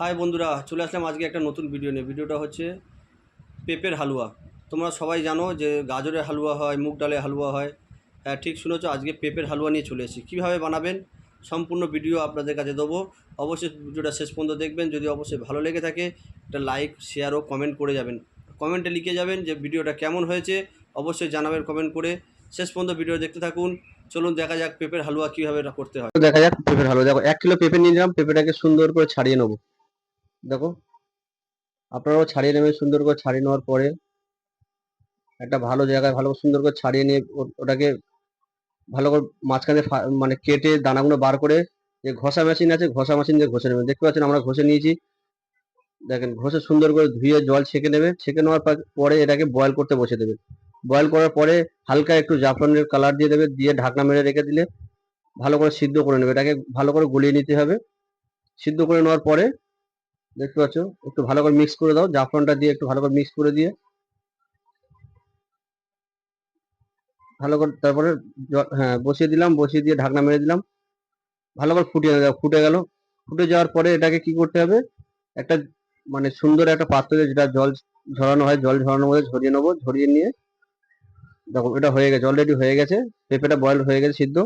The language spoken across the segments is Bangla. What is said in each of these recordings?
হাই বন্ধুরা, চলে আসলাম আজকে একটা নতুন ভিডিও নিয়ে। ভিডিওটা হচ্ছে পেঁপের হালুয়া। তোমরা সবাই জানো যে গাজরের হালুয়া হয়, মুগ ডালের হালুয়া হয়। হ্যাঁ ঠিক শুনেছো, আজকে পেঁপের হালুয়া নিয়ে চলে এসেছি। কীভাবে বানাবেন? সম্পূর্ণ ভিডিও আপনাদের কাছে দেবো। অবশ্যই ভিডিওটা শেষ পর্যন্ত দেখবেন। যদি অবশ্যই ভালো লেগে থাকে, একটা লাইক শেয়ার ও কমেন্ট করে যাবেন। কমেন্টে লিখে যাবেন যে ভিডিওটা কেমন হয়েছে। অবশ্যই জানাবেন কমেন্ট করে। শেষ পর্যন্ত ভিডিও দেখতে থাকুন। চলুন দেখা যাক পেঁপের হালুয়া কীভাবে করতে হয়। দেখা যাক, পেঁপের হালুয়া। দেখো, এক কিলো পেঁপে নিয়ে নিলাম পেঁপেটাকে সুন্দর করে ছাড়িয়ে নেব। দেখো, আপনারাও ছাড়িয়ে নেবেন সুন্দর করে ছাড়িয়ে নেওয়ার পরে একটা ভালো জায়গায় ভালো সুন্দর করে ছাড়িয়ে নিয়ে ওটাকে ভালো করে মাঝখানে মানে কেটে দানাগুলো বার করে যে ঘষা মেশিন আছে, ঘষা মেশিন দিয়ে ঘষে নেবেন দেখতে পাচ্ছেন আমরা ঘষে নিয়েছি। দেখেন, ঘষে সুন্দর করে ধুয়ে জল ছেঁকে নেবে। ছেঁকে নেওয়ার পরে এটাকে বয়েল করতে বসে দেবে। বয়েল করার পরে হালকা একটু জাফরানের কালার দিয়ে দেবে, দিয়ে ঢাকনা মেরে রেখে দিলে ভালো করে সিদ্ধ করে নেবে। এটাকে ভালো করে গলিয়ে নিতে হবে। সিদ্ধ করে নেওয়ার পরে দেখতে পাচ্ছ? একটু ভালো করে মিক্স করে দাও। জাফরানটা দিয়ে একটু ভালো করে মিক্স করে দিয়ে। ভালো করে তারপরে হ্যাঁ বসিয়ে দিলাম, বসিয়ে দিয়ে ঢাকনা মেরে দিলাম। ভালো করে ফুটিয়ে দাও ফুটে গেল। ফুটে যাওয়ার পরে এটাকে কি করতে হবে? একটা মানে সুন্দর একটা পাত্রে যেটা জল ঝরানো হয়, জল ঝরানোর মধ্যে ঝরিয়ে নেব। ঝরিয়ে নিয়ে দেখো, এটা হয়ে গেছে অলরেডি হয়ে গেছে। পেঁপেটা বয়েল হয়ে গেছে সিদ্ধ।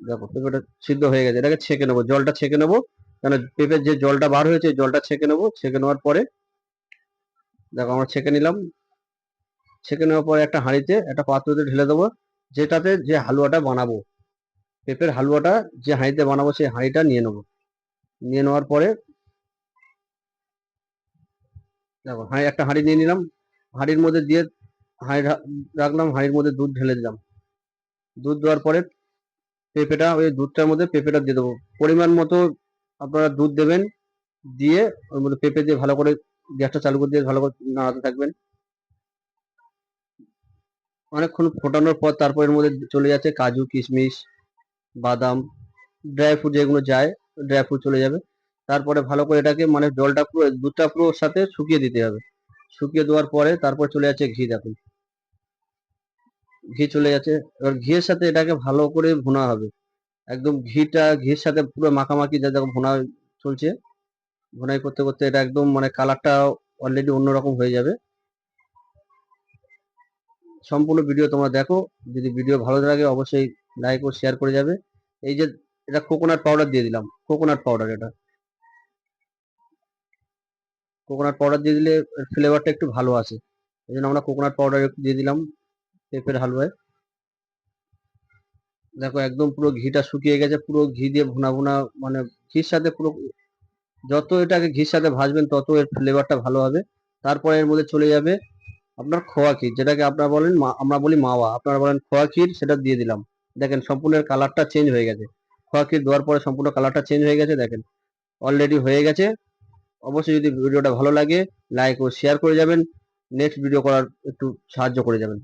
দেখো, পেঁপেটা সিদ্ধ হয়ে গেছে। এটাকে ছেঁকে নেব, জলটা ছেঁকে নেব। কেন পেঁপের যে জলটা বার হয়েছে জলটা ছেঁকে নেব। ছেঁকে নেওয়ার পরে, দেখো আমরা ছেঁকে নিলাম। ছেঁকে নেওয়ার পরে একটা হাঁড়িতে, একটা পাত্রতে ঢেলে দেবো, যেটাতে যে হালুয়াটা বানাবো। পেঁপের হালুয়াটা যে হাঁড়িতে বানাবো, সেই হাঁড়িটা নিয়ে নেব। নিয়ে নেওয়ার পরে, দেখো, হাঁড়ি, একটা হাঁড়ি নিয়ে নিলাম। হাঁড়ির মধ্যে দিয়ে হাঁড়ি রাখলাম, হাঁড়ির মধ্যে দুধ ঢেলে দিলাম। দুধ দেওয়ার পরে, পেঁপেটা, ওই দুধটার মধ্যে পেঁপেটা দিয়ে দেবো। পরিমাণ মতো আপনারা দুধ দেবেন, দিয়ে ওর মধ্যে পেঁপে দিয়ে ভালো করে গ্যাসটা চালু করে দিয়ে ভালো করে নাড়াতে থাকবেন। অনেকক্ষণ ফোটানোর পর তারপর এর মধ্যে চলে যাচ্ছে কাজু, কিশমিশ, বাদাম ড্রাই ফ্রুট যেগুলো যায় ড্রাই ফ্রুট চলে যাবে। তারপরে ভালো করে এটাকে মানে জলটা পুরো, দুধটা পুরো সাথে শুকিয়ে দিতে হবে। শুকিয়ে দেওয়ার পরে তারপর চলে যাচ্ছে ঘি দেখুন। ঘি চলে যাচ্ছে, এবার ঘিয়ের সাথে এটাকে ভালো করে ভুনা হবে। একদম ঘিটা, ঘির সাথে পুরো মাখামাখি যা দেখো ভুনা চলছে, ভুনাই করতে করতে এটা একদম মানে কালারটা অলরেডি অন্যরকম হয়ে যাবে। সম্পূর্ণ ভিডিও তোমরা দেখো, যদি ভিডিও ভালো লাগে অবশ্যই লাইক ও শেয়ার করে যাবে। এই যে এটা কোকোনাট পাউডার দিয়ে দিলাম কোকোনাট পাউডার এটা। কোকোনাট পাউডার দিয়ে দিলে ফ্লেভারটা একটু ভালো আসে। এই জন্য আমরা কোকোনাট পাউডার একটু দিয়ে দিলাম, পেঁপের হালুয়ায়। দেখো একদম পুরো ঘিটা শুকিয়ে গেছে, পুরো ঘি দিয়ে ভুনা ভুনা মানে ঘির সাথে পুরো যত এটাকে ঘির সাথে ভাজবেন তত এর ফ্লেভারটা ভালো হবে। তারপরে এর মধ্যে চলে যাবে আপনার খোয়া ক্ষীর, যেটাকে আপনারা বলেন আমরা বলি মাওয়া। আপনারা বলেন খোয়া ক্ষীর, সেটা দিয়ে দিলাম। দেখেন সম্পূর্ণ কালারটা চেঞ্জ হয়ে গেছে। খোয়া ক্ষীর দেওয়ার পরে সম্পূর্ণ কালারটা চেঞ্জ হয়ে গেছে, দেখেন। অলরেডি হয়ে গেছে। অবশ্যই যদি ভিডিওটা ভালো লাগে লাইক ও শেয়ার করে যাবেন। নেক্সট ভিডিও করার একটু সাহায্য করে যাবেন।